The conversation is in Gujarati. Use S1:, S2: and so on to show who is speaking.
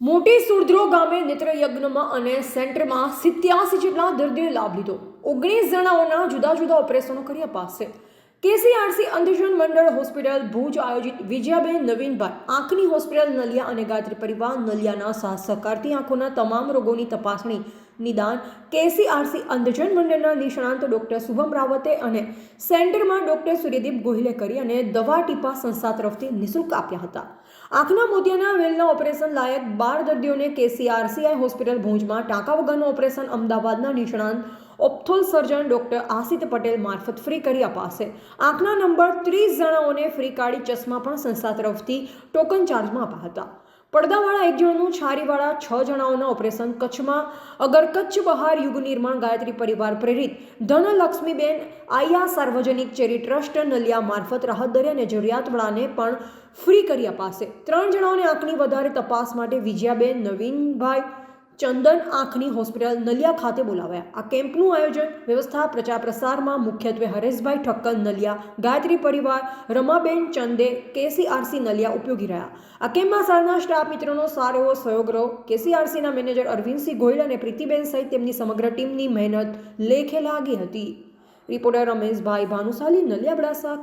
S1: મોટી સુરદ્રો ગામે નેત્રયજ્ઞમાં અને સેન્ટરમાં સિત્યાસી જેટલા દર્દીઓએ લાભ લીધો. ઓગણીસ જણાઓના જુદા જુદા ઓપરેશનો કર્યા પાસે કેસીઆરસી અંધજન મંડળ હોસ્પિટલ ભુજ આયોજિત વિજયાબેન નવીનભાઈ, આંખની હોસ્પિટલ નલિયા અને ગાયત્રી પરિવાર નલિયાના સાથ સહકારથી આંખોના તમામ રોગોની તપાસણી નિદાન, કેસીઆરસી અંધજન મંડળના નિષ્ણાંત ડૉક્ટર શુભમ રાવતે અને સેન્ટરમાં ડૉક્ટર સૂર્યદીપ ગોહિલે કરી અને દવા ટીપા સંસ્થા તરફથી નિઃશુલ્ક આપ્યા હતા. આંખના મોતિયાના વેલના ઓપરેશન લાયક બાર દર્દીઓને કેસીઆરસીઆઈ હોસ્પિટલ ભુજમાં ટાંકા વગરનું ઓપરેશન અમદાવાદના નિષ્ણાંત ઓપ્થોલ સર્જન ડૉક્ટર આસિત પટેલ મારફત ફ્રી કરી અપાશે. આંખના નંબર ત્રીસ જણાઓને ફ્રી કાઢી ચશ્મા પણ સંસ્થા તરફથી ટોકન ચાર્જમાં આપ્યા હતા. પડદાવાળા એક જણનું છારીવાળા છ જણાઓના ઓપરેશન કચ્છમાં. અગર કચ્છ બહાર યુગ નિર્માણ ગાયત્રી પરિવાર પ્રેરિત, ધનલક્ષ્મીબેન આયા સાર્વજનિક ચેરી ટ્રસ્ટ નલિયા મારફત રાહત દરે અને જરૂરિયાતવાળાને પણ ફ્રી કરી અપાશે. ત્રણ જણાઓને આંખની વધારે તપાસ માટે વિજયાબેન નવીનભાઈ ચંદન આંખની હોસ્પિટલ નલિયા ખાતે બોલાવ્યા. આ કેમ્પનું આયોજન વ્યવસ્થા પ્રચાર પ્રસારમાં મુખ્યત્વે હરેશભાઈ ઠક્કર નલિયા, ગાયત્રી પરિવાર, રમાબેન ચંદે, કેસીઆરસી નલિયા ઉપયોગી રહ્યા. આ કેમ્પમાં શાળાના સ્ટાફ મિત્રોનો સારો એવો સહયોગ રહ્યો. કેસીઆરસીના મેનેજર અરવિંદસિંહ ગોયલ અને પ્રીતિબેન સહિત તેમની સમગ્ર ટીમની મહેનત લેખે લાગી હતી. રિપોર્ટર રમેશભાઈ ભાનુશાલી, નલિયા બડાસા